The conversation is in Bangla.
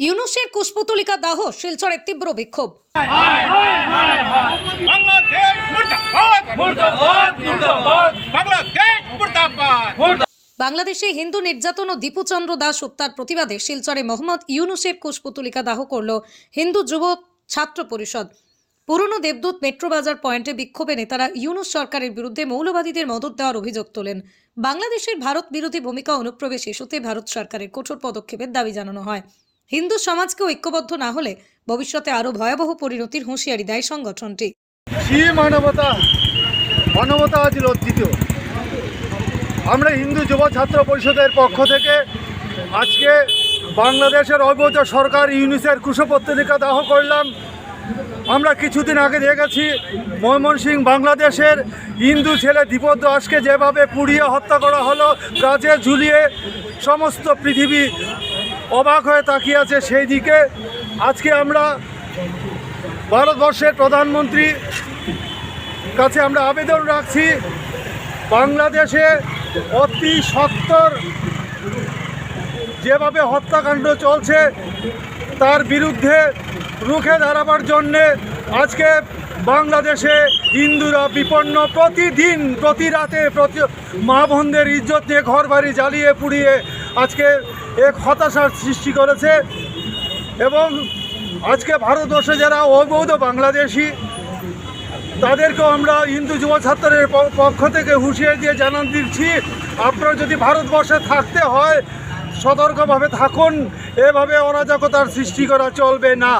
ইউনুসের কুশপুতলিকা দাহ শিলচরের তীব্র বিক্ষোভ। বাংলাদেশ হিন্দু নির্যাতন ও দীপুচন্দ্র দাস হত্যার প্রতিবাদে শিলচরে মোহাম্মদ ইউনুসের কুশপুতলিকা দাহ করল হিন্দু যুব ছাত্র পরিষদ। পুরনো দেবদূত মেট্রো বাজার পয়েন্টে বিক্ষোভে নেতারা ইউনুস সরকারের বিরুদ্ধে মৌলবাদীদের মদত দেওয়ার অভিযোগ তোলেন। বাংলাদেশের ভারত বিরোধী ভূমিকা অনুপ্রবেশ ইস্যুতে ভারত সরকারের কঠোর পদক্ষেপের দাবি জানানো হয়। হিন্দু সমাজকে ঐক্যবদ্ধ না হলে ভবিষ্যতে আরও ভয়াবহ পরিণতির হুঁশিয়ারি দেয় সংগঠনটি। মানবতা মানবতা আমরা হিন্দু যুব ছাত্র পরিষদের পক্ষ থেকে আজকে বাংলাদেশের অবৈধ সরকার ইউনিসের কুশপত্রিকা দাহ করলাম। আমরা কিছুদিন আগে দেখেছি ময়মনসিং বাংলাদেশের হিন্দু ছেলে দীপক দাসকে যেভাবে পুড়িয়ে হত্যা করা হলো গাছে ঝুলিয়ে সমস্ত পৃথিবী অবাক হয়ে তাকিয়ে আছে সেই দিকে। আজকে আমরা ভারতবর্ষের প্রধানমন্ত্রী কাছে আমরা আবেদন রাখছি, বাংলাদেশে অতি সত্তর যেভাবে হত্যাকাণ্ড চলছে, তার বিরুদ্ধে রুখে দাঁড়াবার জন্যে আজকে বাংলাদেশে হিন্দুরা বিপন্ন প্রতিদিন, প্রতি রাতে প্রতি মা বোনদের ইজ্জত নিয়ে ঘর বাড়ি জ্বালিয়ে পুড়িয়ে আজকে এক হতাশার সৃষ্টি করেছে এবং আজকে ভারতবর্ষে যারা অবৈধ বাংলাদেশি, তাদেরকেও আমরা হিন্দু যুব ছাত্রের পক্ষ থেকে হুঁশিয়ে দিয়ে জানান দিচ্ছি, আপনারা যদি ভারতবর্ষে থাকতে হয়, সতর্কভাবে থাকুন। এভাবে অরাজকতার সৃষ্টি করা চলবে না।